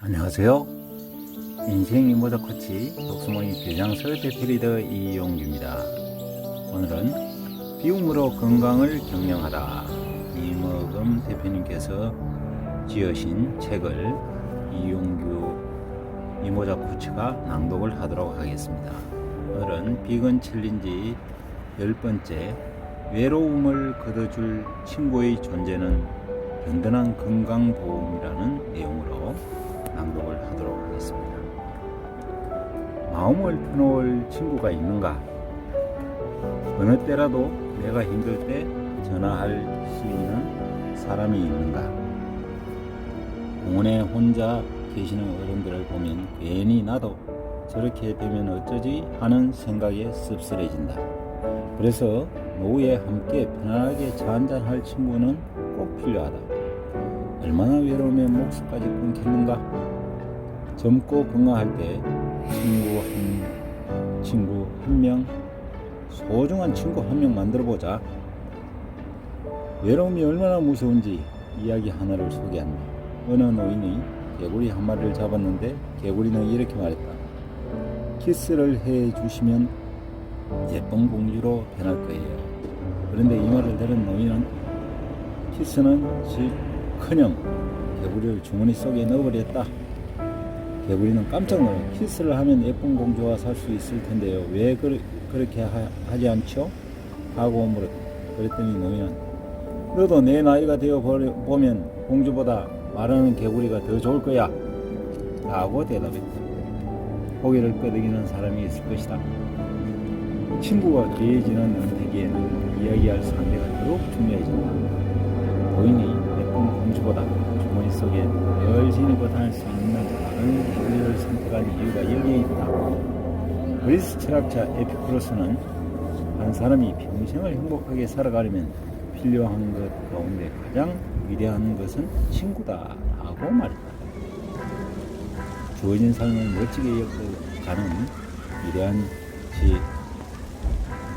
안녕하세요. 인생이 모자 코치 독수모임 대장서 대표리더 이용규입니다. 오늘은 비움으로 건강을 경영하다 이먹음 대표님께서 지으신 책을 이용규 이모자 코치가 낭독을 하도록 하겠습니다. 오늘은 비건 챌린지 열 번째 외로움을 걷어줄 친구의 존재는 든든한 건강보험이라는 내용으로 낭독을 하도록 하겠습니다. 마음을 터놓을 친구가 있는가? 어느 때라도 내가 힘들 때 전화할 수 있는 사람이 있는가? 공원에 혼자 계시는 어른들을 보면 괜히 나도 저렇게 되면 어쩌지 하는 생각에 씁쓸해진다. 그래서 노후에 함께 편안하게 차 한잔할 친구는 꼭 필요하다. 얼마나 외로우면 목숨까지 끊겠는가? 젊고 건강할 때 친구 한 친구 한 명, 소중한 친구 한 명 만들어 보자. 외로움이 얼마나 무서운지 이야기 하나를 소개한다. 어느 노인이 개구리 한 마리를 잡았는데 개구리는 이렇게 말했다. 키스를 해 주시면 예쁜 공주로 변할 거예요. 그런데 이 말을 들은 노인은 키스는 즉커녕 개구리를 주머니 속에 넣어버렸다. 개구리는 깜짝 놀라 키스를 하면 예쁜 공주와 살 수 있을 텐데요. 왜 그, 그렇게 하, 지 않죠? 하고 물었다. 그랬더니 노인은 너도 내 나이가 되어 버려- 보면 공주보다 말하는 개구리가 더 좋을 거야. 라고 대답했다. 고개를 끄덕이는 사람이 있을 것이다. 친구가 귀해지는 은퇴기에는 이야기할 상대가 더욱 중요해진다. 노인이 예쁜 공주보다 주머니 속에 열심히 보탄할 수 있는 개구리를 선택한 이유가 여기에 있다. 그리스 철학자 에피쿠로스는 한 사람이 평생을 행복하게 살아가려면 필요한 것 가운데 가장 위대한 것은 친구다 하고 말했다. 주어진 삶을 멋지게 이어가는 위대한 지,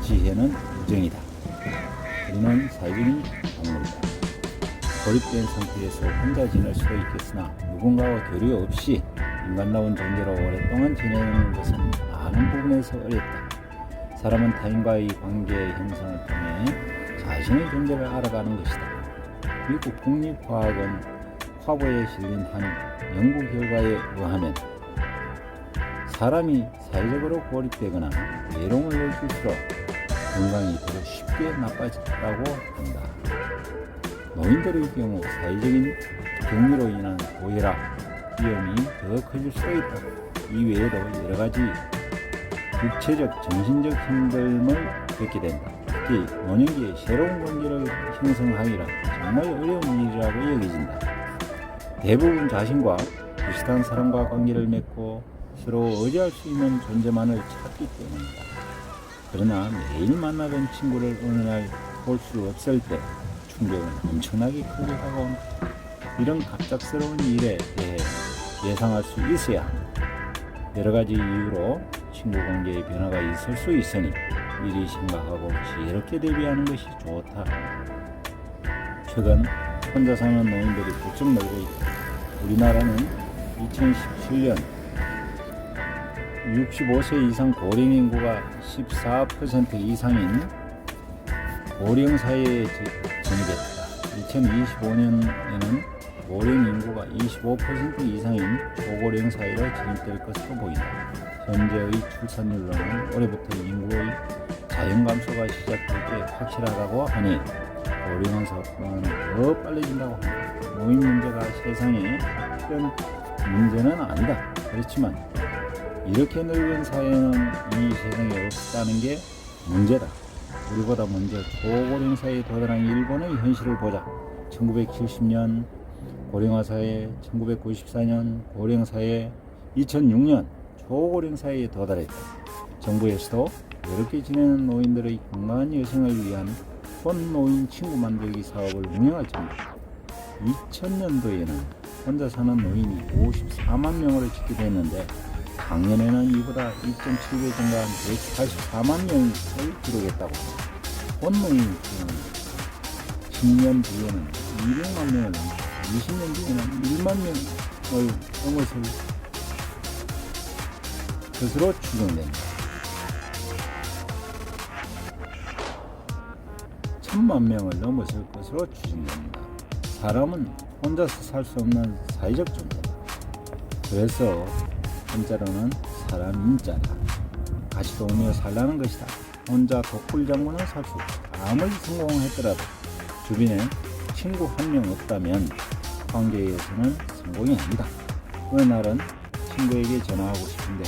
지혜는 우정이다. 우리는 사회적인 동물이다. 고립된 상태에서 혼자 지낼 수도 있겠으나 누군가와 교류 없이 인간다운 존재로 오랫동안 지내는 것은 많은 부분에서 어렵다. 사람은 타인과의 관계 형성을 통해 자신의 존재를 알아가는 것이다. 미국 국립과학원 화보에 실린 한 연구 결과에 의하면 사람이 사회적으로 고립되거나 외로움을 느낄수록 건강이 더 쉽게 나빠진다고 한다. 노인들의 경우 사회적인 격리로 인한 고혈압 위험이 더 커질 수도 있다. 이 외에도 여러 가지 육체적, 정신적 힘듦을 겪게 된다. 특히 노년기에 새로운 관계를 형성하기란 정말 어려운 일이라고 여겨진다. 대부분 자신과 비슷한 사람과 관계를 맺고 서로 의지할 수 있는 존재만을 찾기 때문이다. 그러나 매일 만나던 친구를 어느 날 볼 수 없을 때 충격은 엄청나게 크게 다가온다. 이런 갑작스러운 일에 대해 예상할 수 있어야 한다. 여러 가지 이유로 친구 관계의 변화가 있을 수 있으니 미리 생각하고 지혜롭게 대비하는 것이 좋다. 최근 혼자 사는 노인들이 부쩍 늘고 있다. 우리나라는 2017년 65세 이상 고령 인구가 14% 이상인 고령 사회에 진입했다. 2025년에는 고령 인구가 25% 이상인 초고령 사회로 진입될 것으로 보인다. 현재의 출산율로는 올해부터 인구의 자연 감소가 시작될 게 확실하다고 하니 고령화 사건은 더 빨라진다고 합니다. 노인 문제가 세상에 큰 문제는 아니다. 그렇지만 이렇게 늙은 사회는 이 세상에 없다는 게 문제다. 우리보다 먼저 초고령 사회에 도달한 일본의 현실을 보자. 1970년 고령화 사회, 1994년 고령 사회, 2006년 초고령 사회에 도달했다. 정부에서도 외롭게 지내는 노인들의 건강한 여성을 위한 혼노인 친구 만들기 사업을 운영할 정도다. 2000년도에는 혼자 사는 노인이 54만 명으로 집계됐는데 작년에는 이보다 2.7배 증가한 184만 명을 기록했다고 합니다. 혼노인 수는 10년 뒤에는 200만 명을 넘고 20년 뒤에는 1만 명 넘어설 것으로 추정됩니다. 천만 명을 넘어설 것으로 추정됩니다. 사람은 혼자서 살 수 없는 사회적 존재다. 그래서 한자로는 사람 인자다. 같이 도우며 살라는 것이다. 혼자 독불 장군은 살수 없다. 아무리 성공했더라도 주변에 친구 한 명 없다면 관계에서는 성공이 아니다. 어느 날은 친구에게 전화하고 싶은데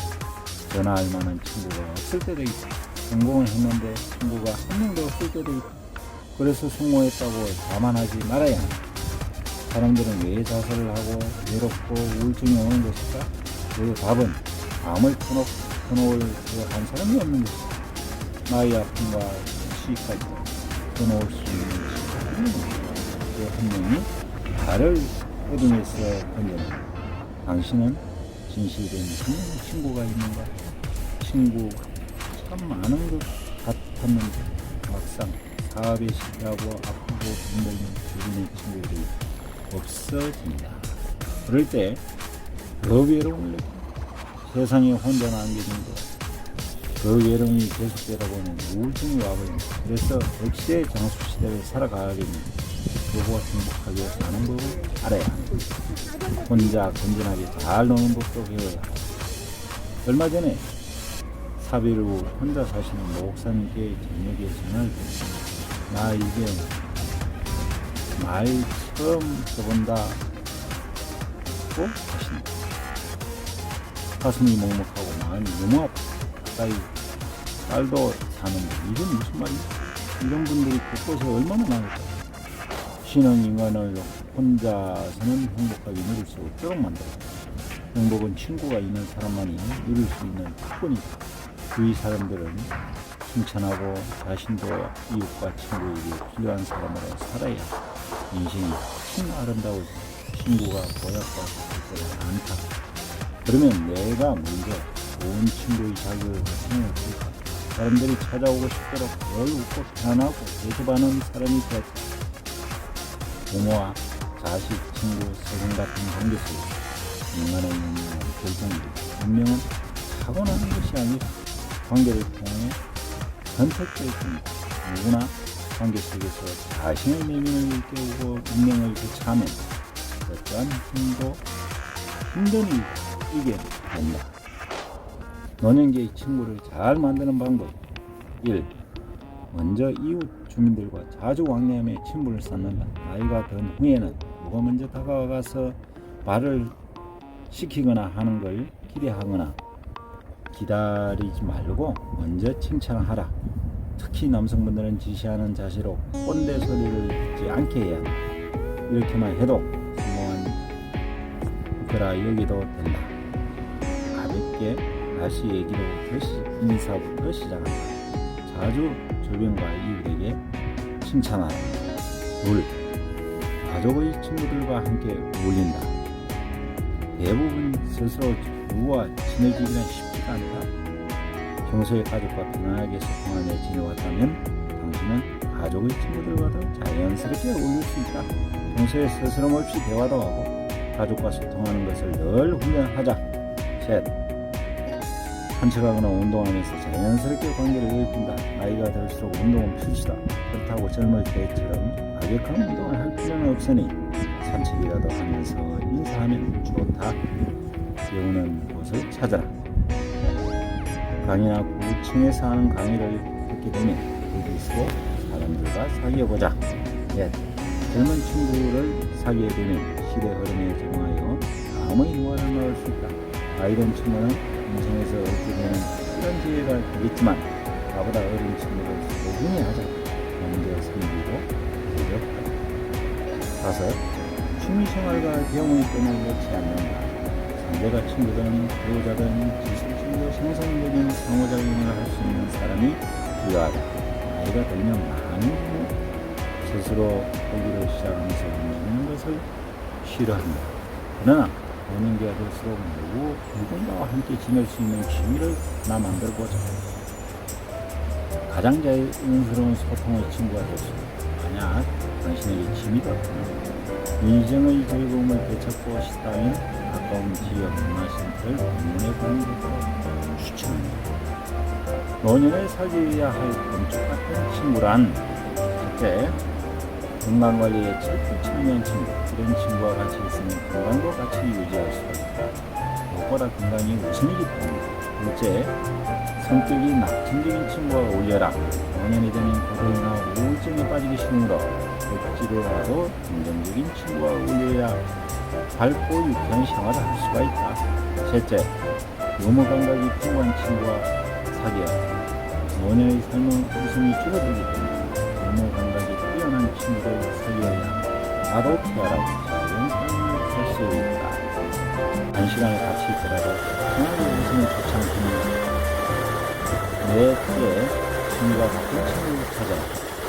전화할 만한 친구가 없을 때도 있다. 성공을 했는데 친구가 한 명도 없을 때도 있다. 그래서 성공했다고 자만하지 말아야 한다. 사람들은 왜 자살을 하고 외롭고 우울증이 오는 것일까? 그 답은 터놓, 터놓을 그 한 사람이 없는 것이다. 나의 아픔과 시까지 터놓을 수 있는 그한 명이 나를 어둠에서 건져낸다. 당신은 진실된 친구가 있는가? 친구 참 많은 것 같았는데 막상 사업에 실패하고 아프고 힘들는 주변의 친구들이 없어진다. 그럴 때 더 외로움을 느낀다. 세상에 혼자 남겨진 것. 그 외로움이 계속되다 보면 우울증이 와버린다. 그래서 역시의 장수 시대를 살아가려면 그보다 행복하게 사는 법을 알아야 한다. 혼자 건전하게 잘 노는 법도 배워야 한다. 얼마 전에 사비로 혼자 사시는 목사님께 저녁에 전화를 드렸습니다. 나 이게 말 처음 써본다 고 하신다. 가슴이 먹먹하고 마음이 너무 아파. 가까이 딸도 사는데 이건 무슨 말이야? 이런 분들이 곳곳에 얼마나 많을까? 신은 인간을 혼자서는 행복하게 누릴 수 없도록 만들어. 행복은 친구가 있는 사람만이 누릴 수 있는 특권이다. 주위 사람들은 칭찬하고 자신도 이웃과 친구에게 필요한 사람으로 살아야 인생이 참 아름다워지 친구가 보약과 때가 많다. 그러면 내가 먼저 좋은 친구의 자격을 생각할까? 사람들이 찾아오고 싶도록 늘 웃고 편안하고 대접하는 사람이 되었다. 부모와 자식, 친구, 서른 같은 관계 속에 인간의 운명은 결정이고 운명은 타고나는 것이 아니라 관계를 통해 선택되었습니다. 누구나 관계 속에서 자신의 내면을 일깨우고 운명을 교차하면 어떠한 힘도 힘든이 이겨낸다. 노년기의 친구를 잘 만드는 방법 1. 먼저 이웃 주민들과 자주 왕래하며 친분을 쌓는다. 나이가 든 후에는 누가 먼저 다가와서 말을 시키거나 하는 걸 기대하거나 기다리지 말고 먼저 칭찬하라. 특히 남성분들은 지시하는 자세로 꼰대 소리를 듣지 않게 해야 한다. 이렇게만 해도 성공한 거라 여기도 된다. 가볍게 다시 얘기로 다시 인사부터 시작한다. 자주 주변과 이웃에게 칭찬하라. 둘, 가족의 친구들과 함께 어울린다. 대부분 스스로 누구와 친해지기는 쉽지가 않다. 평소에 가족과 편안하게 소통하며 지내왔다면 당신은 가족의 친구들과도 자연스럽게 어울릴 수 있다. 평소에 스스럼 없이 대화도 하고 가족과 소통하는 것을 늘 훈련하자. 셋, 산책하거나 운동하면서 자연스럽게 관계를 넓힌다. 나이가 들수록 운동은 필수다. 그렇다고 젊을 때처럼 과격한 운동을 할 필요는 없으니 산책이라도 하면서 인사하면 좋다. 배우는 곳을 찾아라. 강의나 구청에서 하는 강의를 듣게 되면 거기서 사람들과 사귀어보자. 예. 젊은 친구를 사귀게 되면 시대 흐름에 적응하여 아무리 노화를 넣을 수 있다. 나이든 친구는 인생에서 되는 이런 기회가 되겠지만 나보다 어린 친구를 소중히 하자. 먼저 섬기고 노력하자. 다섯, 취미생활과 병의 끈을 놓지 않는다. 상대가 친구든 배우자든 지속적으로 생산적인 상호작용을 할 수 있는 사람이 필요하다. 나이가 들면 경우 스스로 포기를 시작하면서 움직이는 것을 싫어한다. 그러나 노년기가 될수록 누구, 누군가와 함께 지낼 수 있는 취미를 하나 만들어보자. 가장 자연스러운 소통의 친구가 될수 있다. 만약 당신에게 없다면 인생의 즐거움을 되찾고 싶다면 가까운 지역 문화센터를 방문해 보는 것도 추천합니다. 노년에 사귀어야 할 건축 같은 친구란 첫째, 건강관리에 철두철미한 친구 이런 친구와 같이 있으면 건강도 같이 유지할 수가 있다. 무엇보다 건강이 우선이기 둘째, 성격이 낙천적인 친구와 어울려라. 노년이 되면 고도이나 우울증에 빠지기 쉬우므로 억지로 하도 긍정적인 친구와 어울려야 밝고 유쾌한 생활을 할 수가 있다. 셋째, 유머 감각이 풍부한 친구와 사귀어 노년의 삶은 웃음이 줄어들기 때문에 유머 나도 태어나고 작은 삶을 살수 있다. 단시간에 같이 있더라도 웃음이 좋지 않겠는가. 내 틀에 친구가 같은 친구를 찾아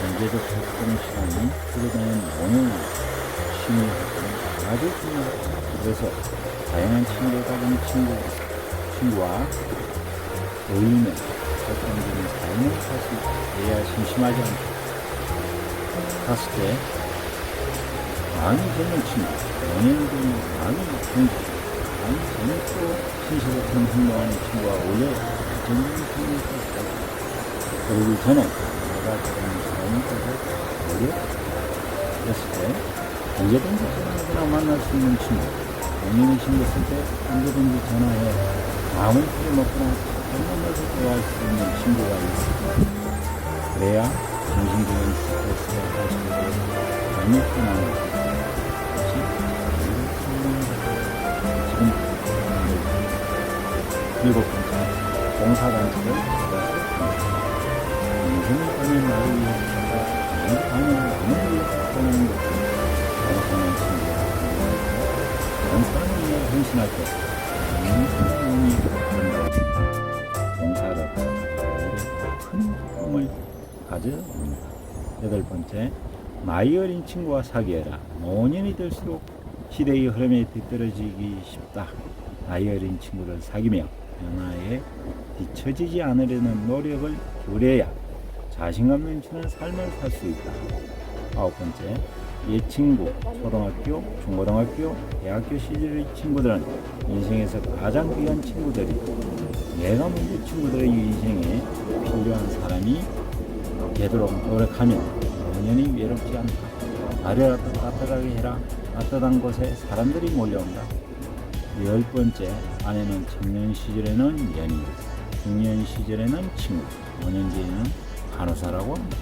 언제도 적은 시간이 줄어드는 오늘 취미 활동은 아주 중요하다. 그래서 다양한 친구를 가진 친구, 친구와 어울리며 활동적인 삶을 살수 있어야 심심하지 않다. 다섯째, 마음이 젊은 친구, 연예인 되는 마음이 좋은 친구, 마음이 재밌고 신시적인 행동하는 친구와 어울려 젊은 친구를 살수 있다. 그러기 전에 내가 좋아하는 사람이 되고 어려 여섯째, 언제든지 전화하거나 만날 수 있는 친구, 연예인이 생겼을 때 언제든지 전화해 마음을 풀어놓거나 한번더 대화할 수 있는 친구가 있습니다. 그래야 정신적인 스트레스가 해소되고 마음이 편안하고 다시 가져옵니다. 여덟 번째, 나이 어린 친구와 사귀어라. 노년이 들수록 시대의 흐름에 뒤떨어지기 쉽다. 나이 어린 친구를 사귀며 변화에 뒤처지지 않으려는 노력을 기울여야 자신감 넘치는 삶을 살 수 있다. 아홉 번째, 옛 친구, 초등학교, 중고등학교, 대학교 시절의 친구들은 인생에서 가장 귀한 친구들이고 내가 먼저 친구들의 인생에 필요한 사람이 되도록 노력하면 영원히 외롭지 않다. 나를 따뜻하게 해라. 따뜻한 곳에 사람들이 몰려온다. 열 번째, 아내는 청년 시절에는 연인, 중년 시절에는 친구, 노년 뒤에는 간호사라고 합니다.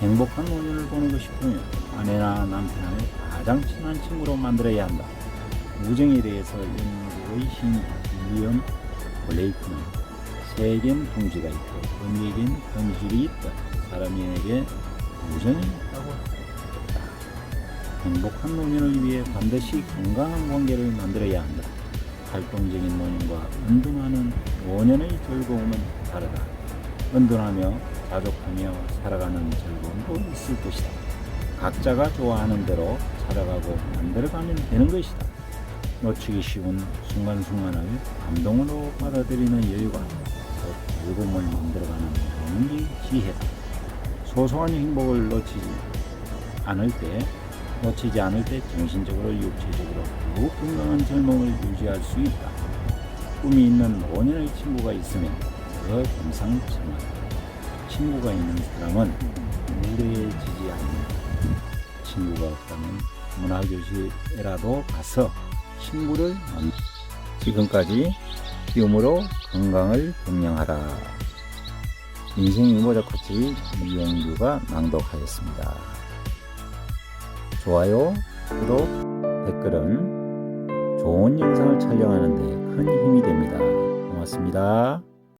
행복한 노년을 보내고 싶으면 아내나 남편을 가장 친한 친구로 만들어야 한다. 우정에 대해서 영국의 신 윌리엄 블레이크는 세계엔 동지가 있고 음리에겐 현실이 있다. 사람에게 우정이 있다고 했다. 행복한 노년을 위해 반드시 건강한 관계를 만들어야 한다. 활동적인 노년과 은둔하는 노년의 즐거움은 다르다. 은둔하며 자족하며 살아가는 즐거움도 있을 것이다. 각자가 좋아하는 대로 살아가고 만들어가면 되는 것이다. 놓치기 쉬운 순간순간을 감동으로 받아들이는 여유가 곧 즐거움을 만들어가는 용기 지혜다. 소소한 행복을 놓치지 않을 때, 놓치지 않을 때 정신적으로 육체적으로 더욱 건강한 젊음을 유지할 수 있다. 꿈이 있는 5년의 친구가 있으면 더 금상첨화다. 친구가 있는 사람은 무례해지지 않는다. 친구가 없다면 문화교실에라도 가서 친구를 만 지금까지 기움으로 건강을 경영하라. 인생 유머자 코치 이영규가 낭독하였습니다. 좋아요, 구독, 댓글은 좋은 영상을 촬영하는 데 큰 힘이 됩니다. 고맙습니다.